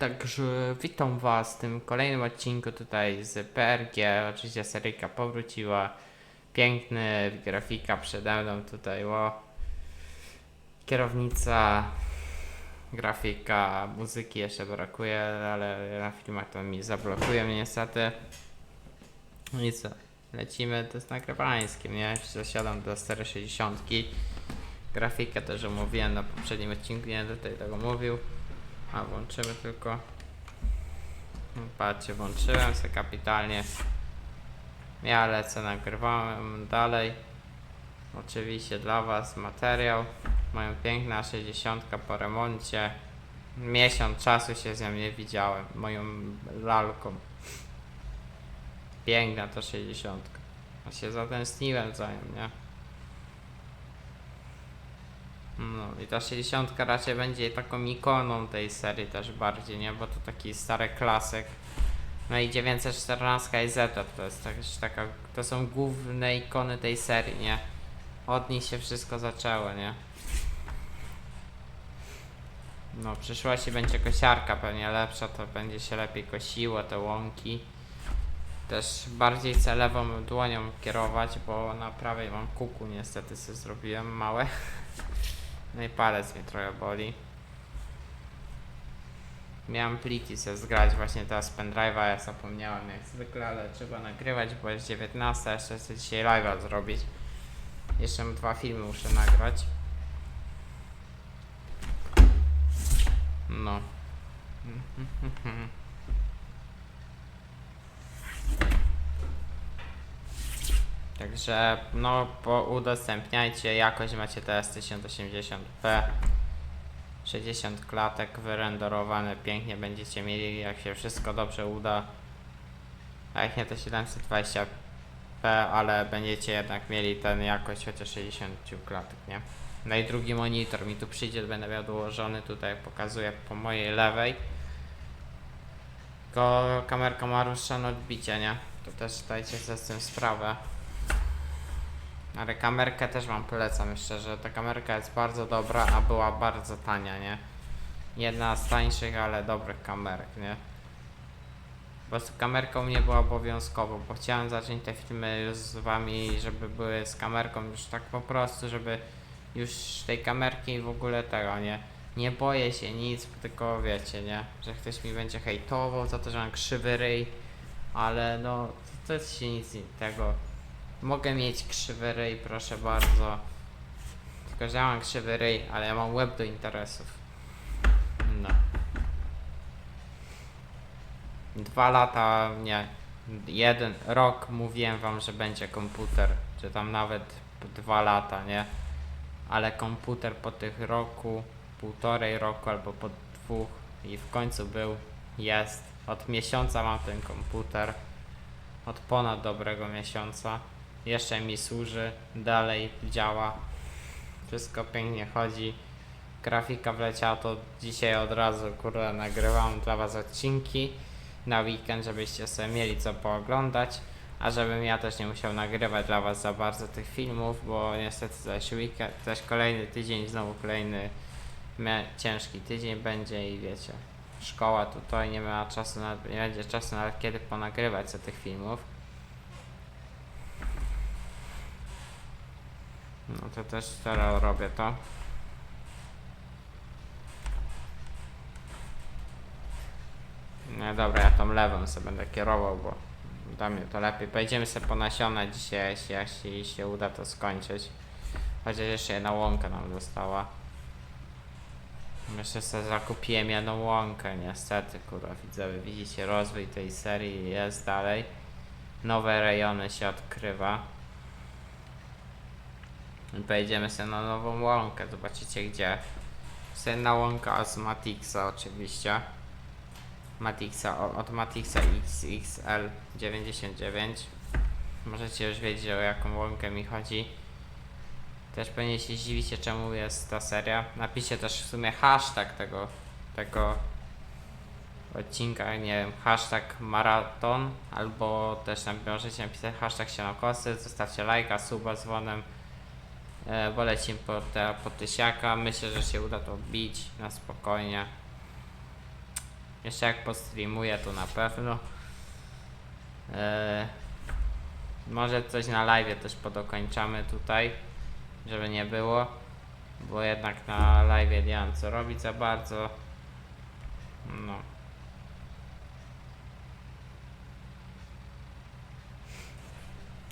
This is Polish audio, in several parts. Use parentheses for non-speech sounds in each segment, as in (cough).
Także witam Was w tym kolejnym odcinku tutaj z PRG. Oczywiście seryjka powróciła. Piękny grafika przede mną tutaj, ło. Kierownica, grafika, muzyki jeszcze brakuje, ale na filmach to mi zablokuje mnie niestety. No i co? Lecimy to z nagrywańskim, nie? Zasiadam do 460. Grafikę też omówiłem na poprzednim odcinku, nie będę tutaj tego mówił. A włączymy tylko. No, Patrzcie, włączyłem sobie kapitalnie. Ja lecę, nagrywałem dalej. Oczywiście dla Was materiał. Moją piękna 60 po remoncie. Miesiąc czasu się z nią nie widziałem. Moją lalką. Piękna to 60. A się zatęskniłem za nią, nie? No i ta 60 raczej będzie taką ikoną tej serii też bardziej, nie? Bo to taki stary klasyk. No i 914 i Zeta to jest też taka, to są główne ikony tej serii, nie? Od nich się wszystko zaczęło, nie? No w przyszłości będzie kosiarka pewnie lepsza, to będzie się lepiej kosiło te łąki. Też bardziej chcę lewą dłonią kierować, bo na prawej mam kuku niestety sobie zrobiłem małe. No i palec mnie trochę boli. Miałem pliki sobie zgrać właśnie teraz z pendrive'a, ja zapomniałem jak zwykle, ale trzeba nagrywać, bo jest 19, jeszcze chcę dzisiaj live'a zrobić. Jeszcze dwa filmy muszę nagrać. No. (laughs) Także no po udostępniajcie jakość macie teraz 1080p 60 klatek wyrenderowane pięknie będziecie mieli jak się wszystko dobrze uda. A jak nie to 720p ale będziecie jednak mieli ten jakość chociaż 60 klatek nie? No i drugi monitor mi tu przyjdzie będę miał dołożony tutaj pokazuję po mojej lewej. Tylko kamerka ma rozszerzone odbicie nie? To też dajcie sobie z tym sprawę ale kamerkę też wam polecam szczerze. Ta kamerka jest bardzo dobra, a była bardzo tania, nie? Jedna z tańszych, ale dobrych kamerek, nie? Po prostu kamerka u mnie była obowiązkowo, bo chciałem zacząć te filmy już z wami, żeby były z kamerką już tak po prostu, żeby już tej kamerki w ogóle tego, nie? Nie boję się nic, tylko wiecie, nie? Że ktoś mi będzie hejtował za to, że mam krzywy ryj, ale no, to jest się nic tego Mogę mieć krzywy ryj, proszę bardzo. Tylko, że ja mam krzywy ryj, ale ja mam web do interesów. No. Dwa lata, nie. Jeden rok mówiłem wam, że będzie komputer. Czy tam nawet dwa lata, nie? Ale komputer po tych roku, półtorej roku albo po dwóch i w końcu był, jest. Od miesiąca mam ten komputer. Od ponad dobrego miesiąca jeszcze mi służy, dalej działa, wszystko pięknie chodzi. Grafika wleciała to dzisiaj od razu, kurde, nagrywam dla was odcinki na weekend, żebyście sobie mieli co pooglądać, a żebym ja też nie musiał nagrywać dla was za bardzo tych filmów, bo niestety zaś weekend, też kolejny tydzień, znowu kolejny ciężki tydzień będzie i wiecie, szkoła tutaj nie ma czasu, na, nie będzie czasu nawet kiedy ponagrywać co tych filmów. No to też teraz robię to. No dobra, ja tą lewą sobie będę kierował, bo dla mnie to lepiej. Pojedziemy sobie po nasiona dzisiaj, jeśli, jeśli się uda to skończyć. Chociaż jeszcze jedna łąka nam została. Jeszcze sobie zakupiłem jedną łąkę, niestety, kurwa, widzowie, widzicie, rozwój tej serii jest dalej. Nowe rejony się odkrywa. Pojedziemy sobie na nową łąkę, zobaczycie gdzie. Senna łąka z Matixa oczywiście. Matixa, od Matixa XXL 99. Możecie już wiedzieć o jaką łąkę mi chodzi. Też pewnie się zdziwicie czemu jest ta seria. Napiszcie też w sumie hashtag tego, tego odcinka, nie wiem, hashtag maraton, albo też możecie napisać hashtag sianokosy, zostawcie lajka, suba z dzwonem. E, lecimy po. Myślę, że się uda to bić na spokojnie. Jeszcze jak postreamuję, to na pewno. Eee, może coś na live też podokończamy tutaj, żeby nie było. Bo jednak na live nie mam co robić za bardzo. No.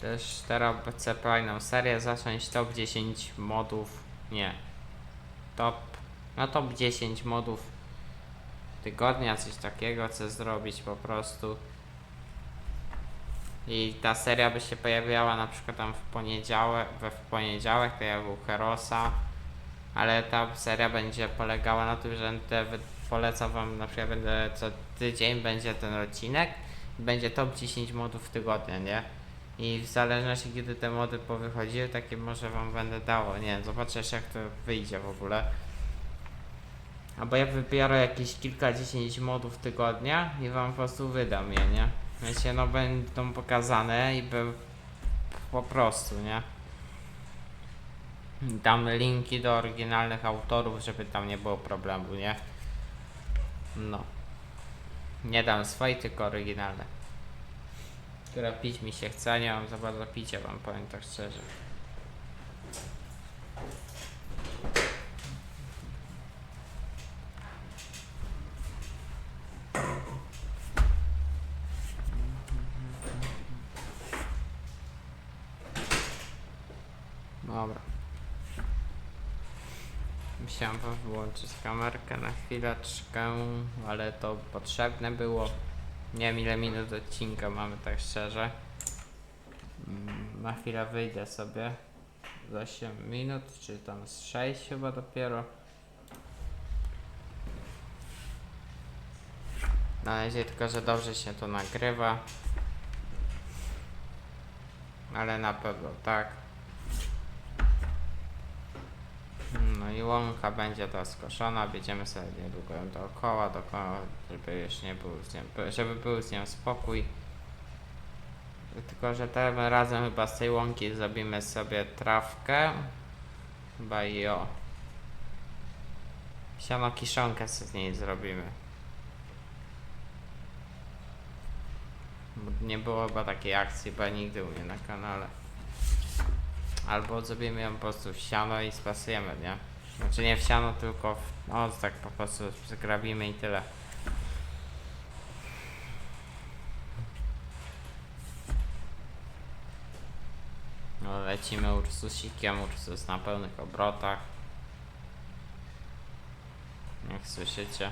Też teraz chcę serię zacząć top 10 modów. Nie. Top. No top 10 modów tygodnia, coś takiego chcę zrobić po prostu. I ta seria by się pojawiała na przykład tam w poniedziałek, we w poniedziałek, to ja był Herosa, ale ta seria będzie polegała na tym, że te wy- polecam wam, na przykład będę co tydzień będzie ten odcinek, będzie top 10 modów tygodnia, nie? I w zależności kiedy te mody powychodziły, takie może wam będę dało, nie wiem, zobaczę jak to wyjdzie w ogóle. Albo ja wybiorę jakieś kilkadziesiąt modów tygodnia i wam po prostu wydam je, nie? Wiecie, no będą pokazane i by po prostu, nie? Dam linki do oryginalnych autorów, żeby tam nie było problemu, nie? No. Nie dam swoje, tylko oryginalne. Które pić mi się chce, nie mam za bardzo picia, wam powiem tak szczerze. Dobra. Musiałem wam wyłączyć kamerkę na chwileczkę, ale to potrzebne było. Nie wiem ile minut odcinka mamy tak szczerze. Mm, Na chwilę wyjdę sobie z 8 minut, czy tam z 6 chyba dopiero. Na razie tylko, że dobrze się to nagrywa. Ale na pewno tak. No i łąka będzie ta skoszona, będziemy sobie niedługo ją dookoła, dookoła, żeby już nie był z nią, żeby był z nią spokój. Tylko, że tym razem chyba z tej łąki zrobimy sobie trawkę. Chyba i o. Siano kiszonkę z niej zrobimy. Bo Nie było chyba takiej akcji, chyba nigdy u mnie na kanale. Albo zrobimy ją po prostu w siano i spasujemy, nie? Znaczy nie w siano, tylko w... No tak po prostu zgrabimy i tyle. No, lecimy Ursusikiem, Ursus na pełnych obrotach. Jak słyszycie.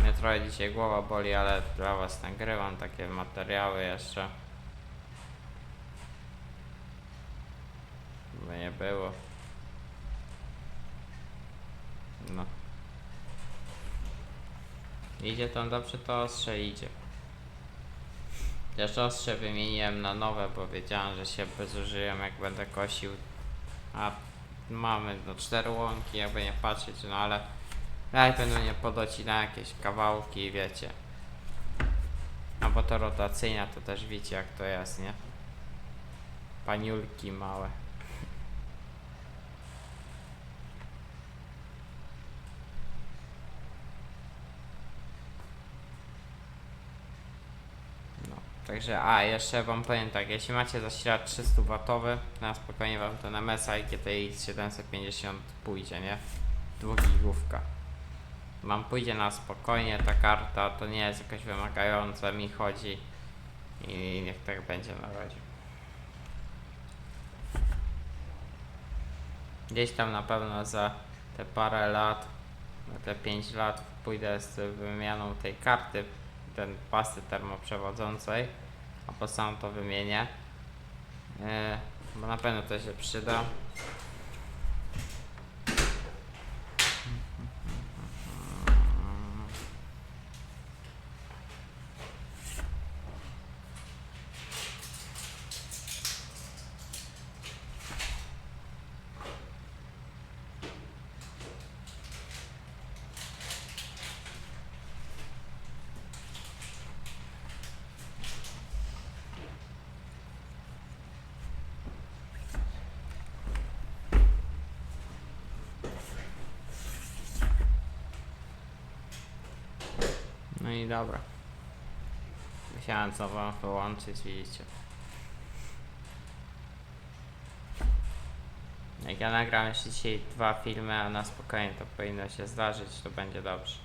Mnie trochę dzisiaj głowa boli, ale dla was nagrywam takie materiały jeszcze. By nie było. No. Idzie tam dobrze, to ostrze idzie. Też ostrze wymieniłem na nowe, bo wiedziałem, że się bezużyją jak będę kosił. A mamy no cztery łąki, jakby nie patrzeć, no ale jak będą nie podocina jakieś kawałki, wiecie. No bo to rotacyjna, to też wiecie jak to jest, nie? Paniulki małe. No, także, a jeszcze wam powiem tak, jeśli macie zasilacz 300 watowy, na spokojnie wam to na MSI GTX 750 pójdzie, nie? Dwugigówka. Mam pójdzie na spokojnie, ta karta to nie jest jakaś wymagająca, mi chodzi i niech tak będzie na razie. Gdzieś tam na pewno za te parę lat, te 5 lat pójdę z wymianą tej karty, ten pasty termoprzewodzącej, a po sam to wymienię, yy, bo na pewno to się przyda. Dobra. Musiałem co wam widzicie. Jak ja nagram jeszcze dzisiaj dwa filmy, a na spokojnie to powinno się zdarzyć, to będzie dobrze.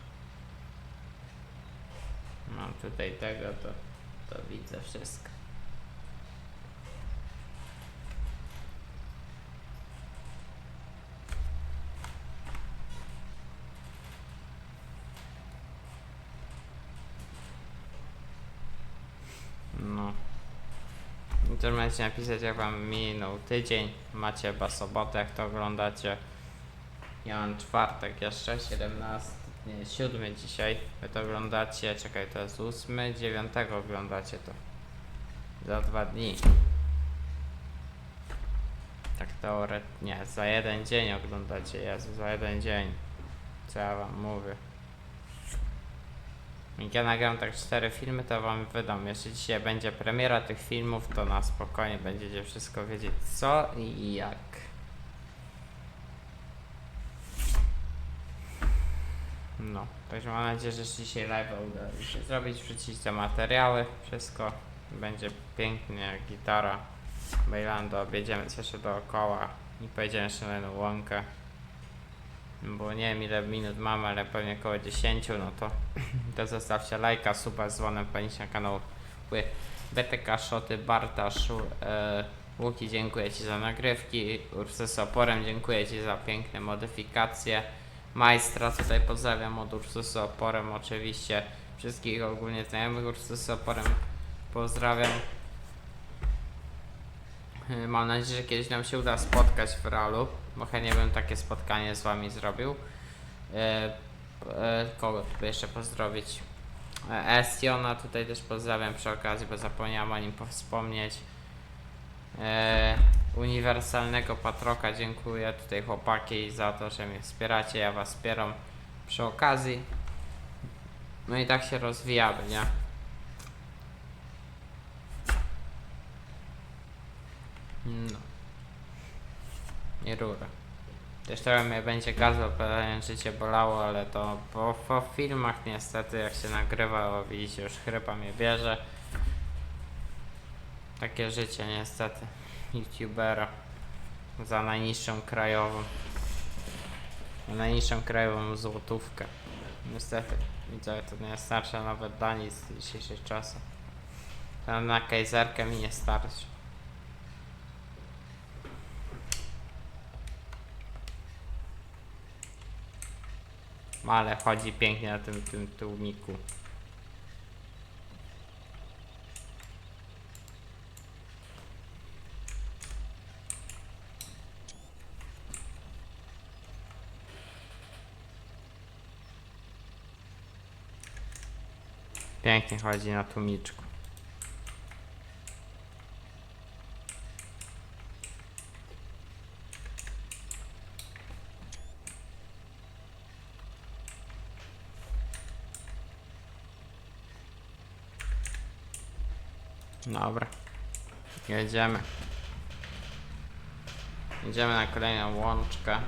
Mam tutaj tego, to, to widzę wszystko. No. I też możecie napisać jak wam minął tydzień. Macie chyba sobotę jak to oglądacie. Ja mam czwartek jeszcze, 17, nie, 7 dzisiaj. Wy to oglądacie, czekaj, to jest 8, 9 oglądacie to. Za dwa dni. Tak teoretycznie, nie, za jeden dzień oglądacie, Jezu, za jeden dzień. Co ja wam mówię. Jak ja nagram tak cztery filmy, to wam wydam. Jeśli dzisiaj będzie premiera tych filmów, to na spokojnie będziecie wszystko wiedzieć co i jak. No, także mam nadzieję, że dzisiaj live uda się zrobić, wrzucić te materiały, wszystko będzie pięknie, gitara, bailando, objedziemy coś dookoła i pojedziemy jeszcze na jedną łąkę. Bo nie wiem ile minut mamy, ale pewnie około 10, no to, (laughs) to zostawcie lajka, suba z dzwonem, na kanał BTK Szoty, Bartaszu, e, Łuki dziękuję Ci za nagrywki, Ursy z oporem dziękuję Ci za piękne modyfikacje, Majstra tutaj pozdrawiam od Ursy z oporem oczywiście, wszystkich ogólnie znajomych Ursy z oporem pozdrawiam. Y, Mam nadzieję, że kiedyś nam się uda spotkać w realu, bo chętnie bym takie spotkanie z wami zrobił. E, e, kogo tu jeszcze pozdrowić? E, Estiona tutaj też pozdrawiam przy okazji, bo zapomniałem o nim wspomnieć. Uniwersalnego patroka dziękuję tutaj chłopaki za to, że mnie wspieracie, ja was wspieram przy okazji. No i tak się rozwijamy, nie? No. Nie rura. Też trochę mnie będzie gazał, pewnie życie bolało, ale to po, po filmach niestety jak się nagrywa, o widzicie już chrypa mnie bierze. Takie życie niestety youtubera za najniższą krajową. Najniższą krajową złotówkę. Niestety widzę, to nie starcza nawet dla nic dzisiejszych. Tam na kajzerkę mi nie starczy. Ale chodzi pięknie na tym, tym tłumiku. Pięknie chodzi na tłumiczku. Dobra. Jedziemy. Jedziemy na kolejną łączkę.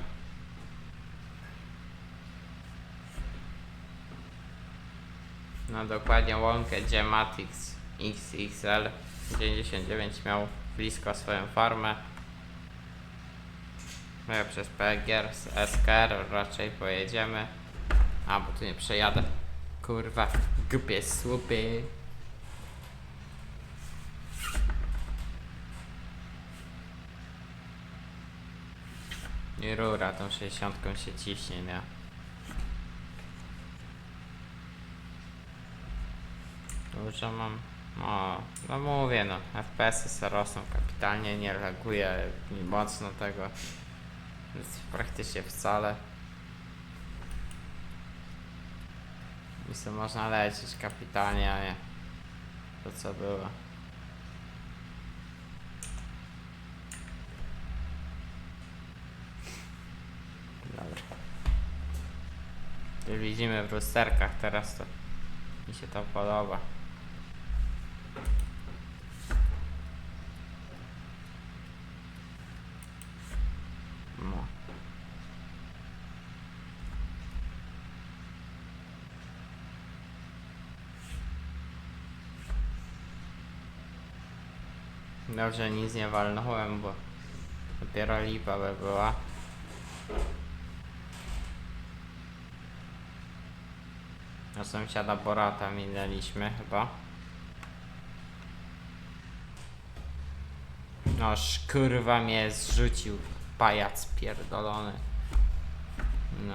No dokładnie łąkę, gdzie XXL 99 miał blisko swoją farmę. My przez PGR z SKR raczej pojedziemy. A, bo tu nie przejadę. Kurwa, głupie słupy. Rura tą 60 się ciśnie, nie? Dużo mam. O, no mówię no, FPS-y se rosną kapitalnie, nie reaguje mocno tego. Więc praktycznie wcale. I sobie można lecieć kapitalnie, a nie to co było. Dobra. Tu widzimy w lusterkach teraz to mi się to podoba. No. Dobrze, nic nie walnąłem, bo dopiero lipa by była. Na sąsiada Borata minęliśmy chyba. No kurwa mnie zrzucił pajac pierdolony. No.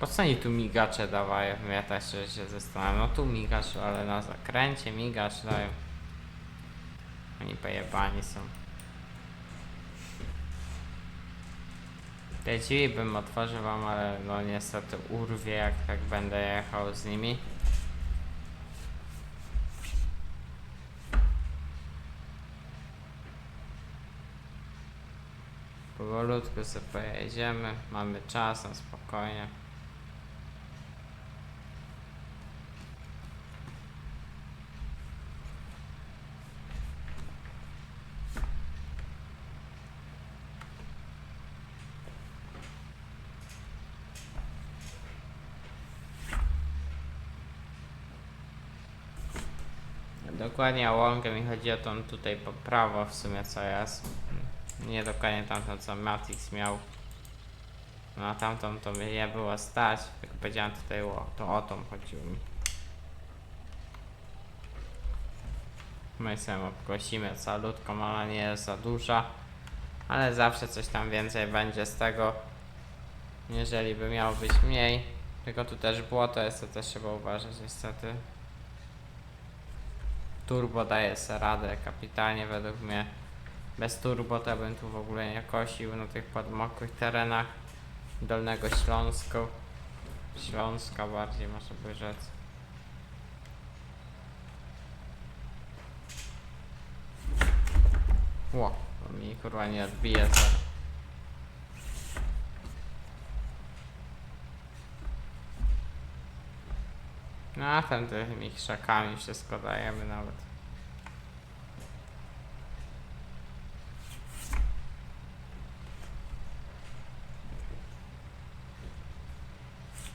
Po co oni tu migacze dawają? Ja też się zastanawiam. No tu migacz, ale na zakręcie migacz dają. Oni pojebani są. Te drzwi bym otworzył wam, ale no niestety urwie jak tak będę jechał z nimi. Powolutku sobie pojedziemy, mamy czas na spokojnie. Dokładnie o łąkę mi chodzi o tą tutaj po prawo w sumie co jest. Nie dokładnie tamtą co Matix miał. No a tamtą to mnie nie było stać. Jak powiedziałem tutaj o, to o tą chodziło mi. My sobie obkosimy calutką, ona nie jest za duża. Ale zawsze coś tam więcej będzie z tego. Jeżeli by miało być mniej. Tylko tu też było, to jest to też trzeba uważać niestety. Turbo daje sobie radę kapitalnie według mnie. Bez turbo to bym tu w ogóle nie kosił na tych podmokłych terenach Dolnego Śląsku. Śląska bardziej można by rzec. Ło, mi kurwa nie odbije zaraz. No a tam tymi krzakami wszystko dajemy nawet.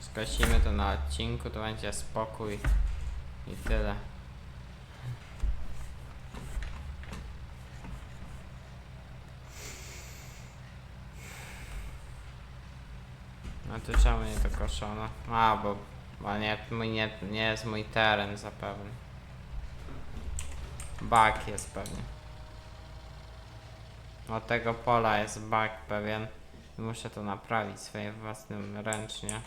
Skosimy to na odcinku, to będzie spokój i tyle. No to czemu nie dokoszono? A, bo, bo nie, mój nie, nie jest mój teren zapewne. Bug jest pewnie. Od tego pola jest bug pewien. Muszę to naprawić swoim własnym ręcznie.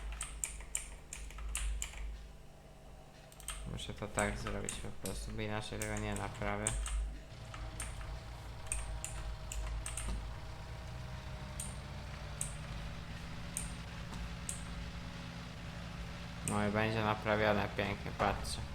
Muszę to tak zrobić po prostu, bo inaczej tego nie naprawię. Będzie naprawione pięknie, patrzcie.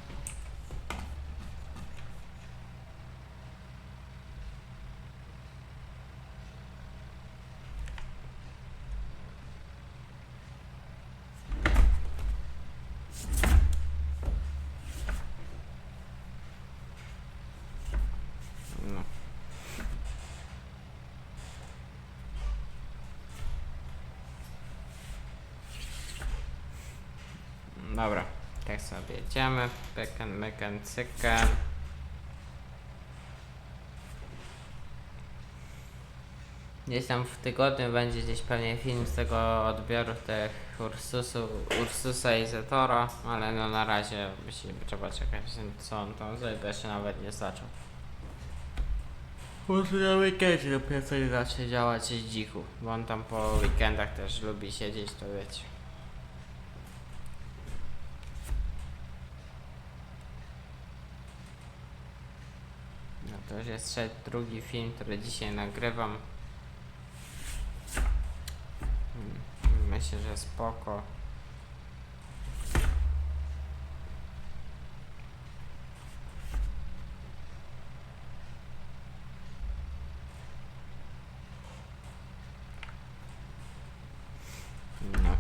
Dobra, tak sobie jedziemy. Pyken, myken, cyken. Gdzieś tam w tygodniu będzie gdzieś pewnie film z tego odbioru tych Ursusu, Ursusa i Zetora, ale no na razie myślę, trzeba czekać co on tam zrobi, jeszcze nawet nie zaczął. Może na weekendzie dopiero coś zacznie działać z dzichu, bo on tam po weekendach też lubi siedzieć, to wiecie. No to już jest szedł drugi film, który dzisiaj nagrywam. Myślę, że spoko. No.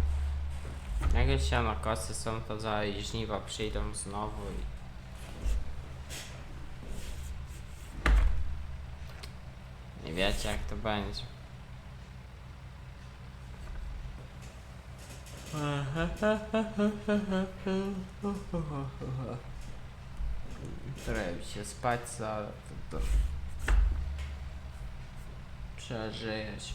Jak już sianokosy są, to za żniwa przyjdą znowu i wiecie jak to będzie. Trochę mi się spać, co, to, to... Przeżyjesz.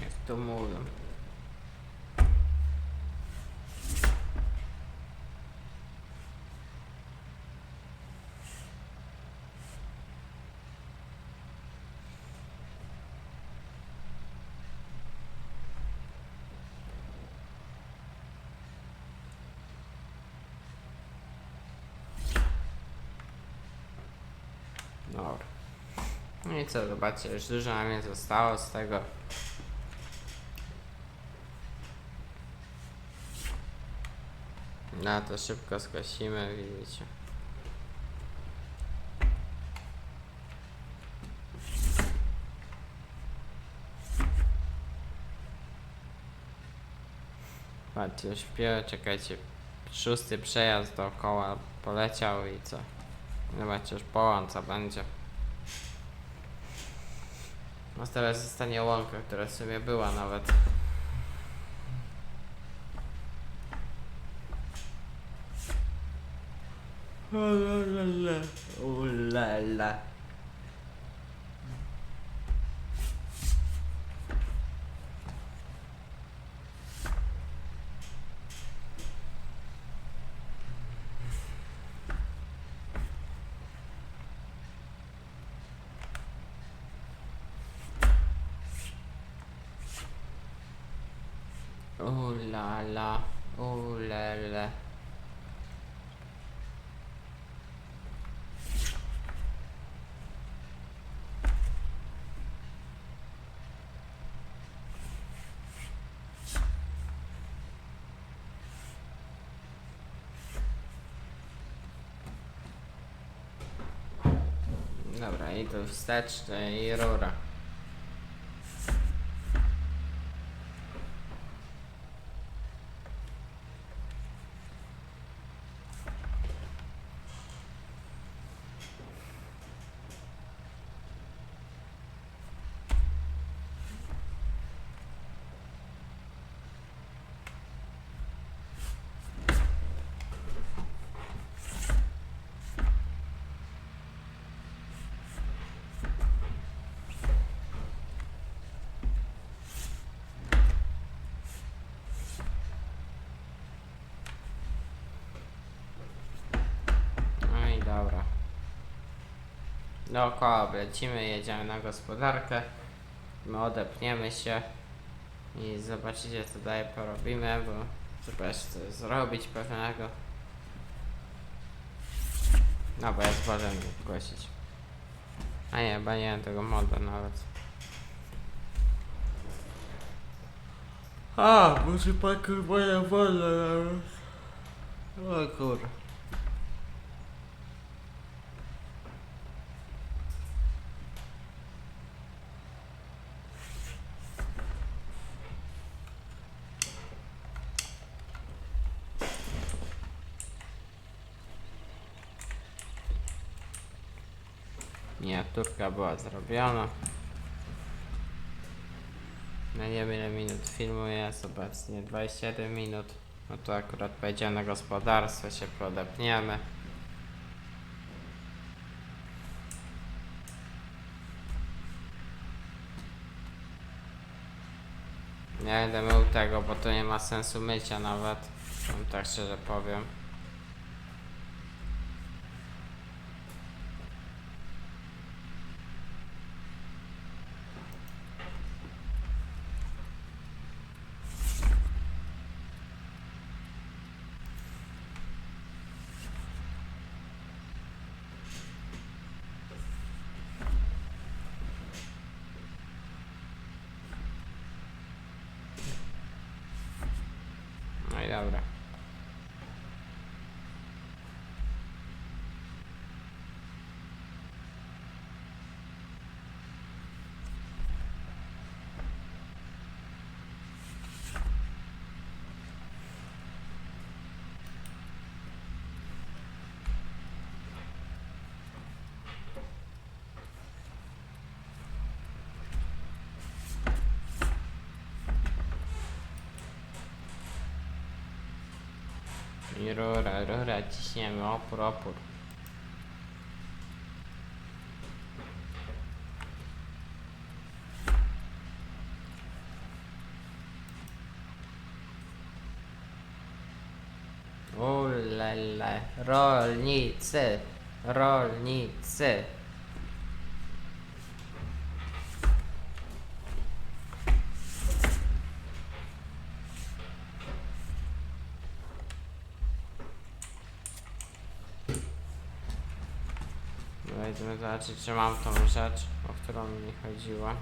Jak to mówią. Dobra. No i co, zobaczcie, już dużo nam nie zostało z tego. No to szybko skosimy, widzicie. Patrzcie, już śpię, czekajcie. Szósty przejazd dookoła poleciał i co? Zobaczcie, już połąca będzie. No teraz zostanie łąka, która w sumie była nawet. Ooh la la Oh la la, oh la la. Dobra, i tu wsteczny i rura. No i dobra. Dookoła oblecimy, jedziemy na gospodarkę. My odepniemy się i zobaczycie co dalej porobimy, bo trzeba coś zrobić pewnego. No bo ja zbożem nie zgłosić. A nie, chyba nie mam tego moda nawet. A, muszę pakować moja woda nawet. O kur... Miniaturka była zrobiona. No nie wiem ile minut filmu jest obecnie, 27 minut. No to akurat pojedziemy na gospodarstwo, się podepniemy. Nie będę mył tego, bo to nie ma sensu mycia nawet. Tak szczerze powiem. No i dobra. I rura, rura, ciśniemy, opór, opór. Ulele, rolnicy, rolnicy. Zobaczyć, czy mam tą rzecz, o którą mi chodziło.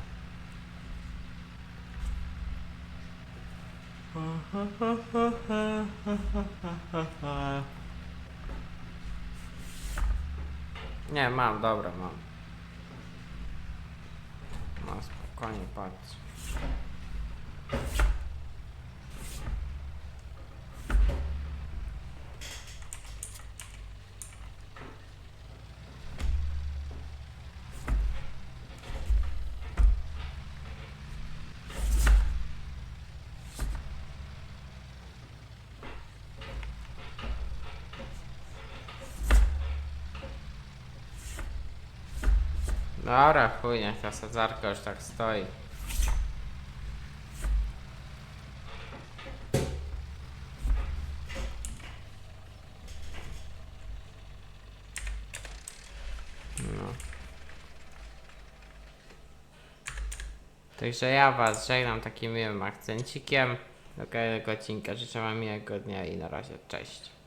Nie, mam, dobra, mam. No spokojnie, patrz. Dobra, chuj, niech ta sadzarka już tak stoi. No. Także ja was żegnam takim miłym akcencikiem. Do kolejnego odcinka życzę wam miłego dnia i na razie, cześć.